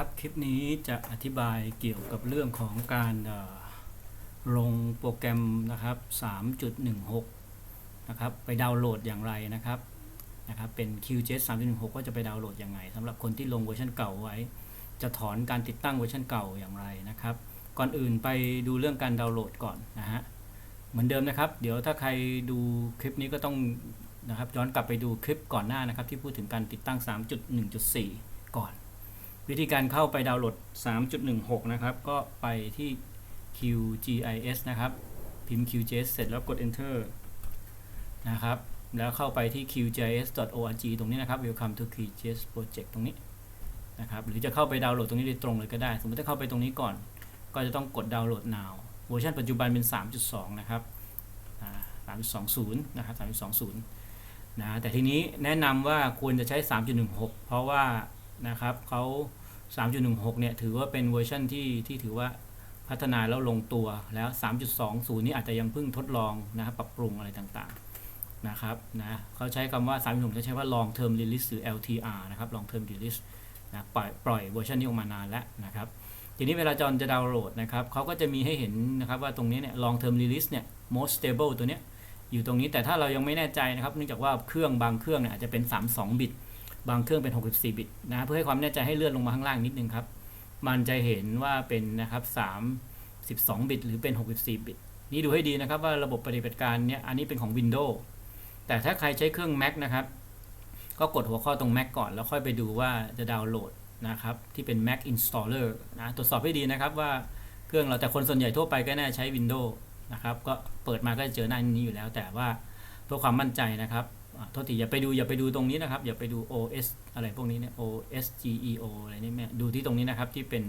ครับคลิปนี้จะอธิบายเกี่ยวกับเรื่องของการลงโปรแกรมนะครับ 3.16 นะครับ ไปดาวน์โหลดอย่างไรนะครับนะครับ เป็น QGIS 3.16 ก็จะไปดาวน์โหลดยังไงสำหรับคนที่ลงเวอร์ชันเก่าไว้ จะถอนการติดตั้งเวอร์ชันเก่าอย่างไรนะครับ ก่อนอื่นไปดูเรื่องการดาวน์โหลดก่อนนะฮะเหมือนเดิมนะครับ เดี๋ยวถ้าใครดูคลิปนี้ก็ต้องนะครับย้อนกลับไปดูคลิปก่อนหน้านะครับ ที่พูดถึงการติดตั้ง 3.1.4 ก่อน วิธีการเข้าไปดาวน์โหลด 3.16 นะครับ ก็ไปที่ QGIS นะครับ พิมพ์ QGIS เสร็จแล้วกด Enter นะครับ แล้วเข้าไปที่ qgis.org ตรงนี้นะครับ Welcome to QGIS Project ตรงนี้นะครับ หรือจะเข้าไปดาวน์โหลดตรงนี้โดยตรงเลยก็ได้ สมมติถ้าเข้าไปตรงนี้ก่อน ก็จะต้องกดดาวน์โหลด now เวอร์ชันปัจจุบันเป็น 3.2 นะครับอ่า3.20 นะครับ 3.20 นะ แต่ทีนี้แนะนำว่าควรจะใช้ 3.16 เพราะว่า นะครับเขา3.16 เนี่ยถือว่าเป็นเวอร์ชันที่ที่ถือว่าพัฒนาแล้วลงตัวแล้ว 3.20 นี่อาจจะยังเพิ่งทดลองนะครับปรับปรุงอะไรต่างๆนะครับนะเขาใช้คำว่า3.6จะใช้ว่า long term release หรือ LTR นะครับ long term release นะปล่อยปล่อยเวอร์ชันนี้ออกมานานแล้วนะครับทีนี้เวลาจอนจะดาวน์โหลดนะครับเขาก็จะมีให้เห็นนะครับว่าตรงนี้เนี่ย long term release เนี่ย most stable ตัวเนี้ยอยู่ตรงนี้แต่ถ้าเรายังไม่แน่ใจนะครับเนื่องจากว่าเครื่องบางเครื่องเนี่ยอาจจะเป็น 32 บิต บางเครื่องเป็น 64 บิตนะเพื่อให้ความแน่ใจให้เลื่อนลงมาข้างล่างนิดนึงครับ มันจะเห็นว่าเป็นนะครับ3 12บิต หรือเป็น 64 บิต นี่ดูให้ดีนะครับว่าระบบปฏิบัติการเนี่ยอันนี้เป็นของ Windows แต่ถ้าใครใช้เครื่อง Mac นะครับ ก็กดหัวข้อตรง Mac ก่อน แล้วค่อยไปดูว่าจะดาวน์โหลดนะครับที่เป็น Mac Installer นะตรวจสอบให้ดีนะครับว่าเครื่องเราแต่คนส่วนใหญ่ทั่วไปก็น่าใช้ Windows นะครับก็เปิดมาก็จะเจอหน้านี้อยู่แล้ว แต่ว่าเพื่อความมั่นใจนะครับ โทษทีอย่าไปดูอย่าไปดูตรงนี้นะครับ อย่าไปดู OS อะไรพวกนี้เนี่ย OSGEO อะไรนี่แม่ดูที่ตรงนี้นะครับที่เป็น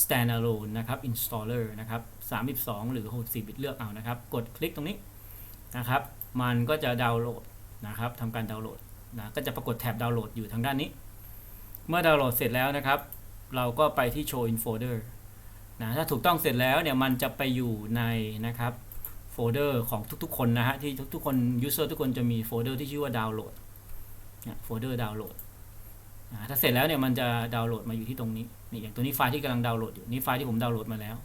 standalone นะครับ installer นะครับ 32 หรือ 64 บิตเลือกเอานะครับ กดคลิกตรงนี้นะครับ มันก็จะดาวน์โหลดนะครับทำการดาวน์โหลดนะก็จะปรากฏแถบดาวน์โหลดอยู่ทางด้านนี้ เมื่อดาวน์โหลดเสร็จแล้วนะครับ เราก็ไปที่ show in folder นะถ้าถูกต้องเสร็จแล้วเนี่ยมันจะไปอยู่ในนะครับ โฟลเดอร์ของทุกๆ คนนะฮะที่ทุกๆคนยูเซอร์ทุกคนจะมีโฟลเดอร์ที่ชื่อว่าดาวน์โหลดเนี่ยโฟลเดอร์ดาวน์โหลดถ้าเสร็จแล้วเนี่ยมันจะดาวน์โหลดมาอยู่ที่ตรงนี้นี่อย่างตัวนี้ไฟล์ที่กำลังดาวน์โหลดอยู่นี่ไฟล์ที่ผมดาวน์โหลดมาแล้ว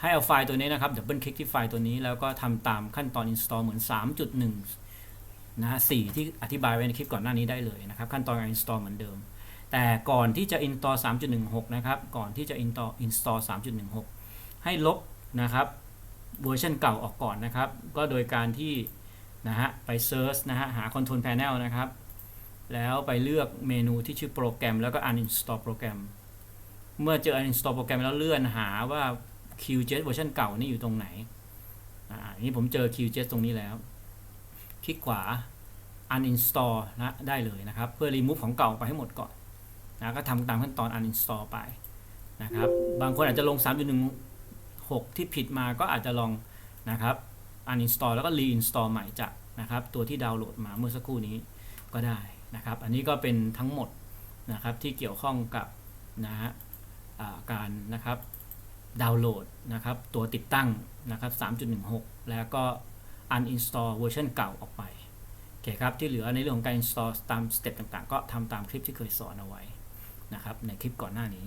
ให้เอาไฟล์ตัวนี้นะครับดับเบิลคลิกที่ไฟล์ตัวนี้แล้วก็ทำตามขั้นตอน install เหมือน 3.1นะฮะ4ที่อธิบายไว้ในคลิปก่อนหน้านี้ได้เลยนะครับขั้นตอนการ install เหมือนเดิม แต่ก่อนที่จะ install 3.16 นะครับก่อนที่จะ install install 3.16 ให้ลบนะครับ เวอร์ชันเก่าออกก่อนนะครับ ก็โดยการที่นะฮะไป Search นะฮะหา Control Panel นะครับ แล้วไปเลือกเมนูที่ชื่อโปรแกรม แล้วก็ uninstall โปรแกรม เมื่อเจอ uninstall โปรแกรมแล้วเลื่อนหาว่า QGIS เวอร์ชันเก่านี่อยู่ตรงไหนอ่านี่ผมเจอ QGIS ตรงนี้แล้ว คลิกขวา uninstall นะได้เลยนะครับ เพื่อ remove ของเก่าไปให้หมดก่อนนะก็ทำตามขั้นตอน uninstall ไปนะครับ บางคนอาจจะลง 3.1 6 ที่ผิดมาก็อาจจะลองนะครับ uninstall แล้วก็ reinstall ใหม่จากนะครับตัวที่ดาวน์โหลดมาเมื่อสักครู่นี้ก็ได้นะครับ อันนี้ก็เป็นทั้งหมดนะครับที่เกี่ยวข้องกับนะฮะการนะครับดาวน์โหลดนะครับตัวติดตั้งนะครับ 3.16 แล้วก็ uninstall เวอร์ชันเก่าออกไปโอเคครับที่เหลือในเรื่องของการ install ตามสเต็ปต่างๆ ก็ทำตามคลิปที่เคยสอนเอาไว้นะครับในคลิปก่อนหน้านี้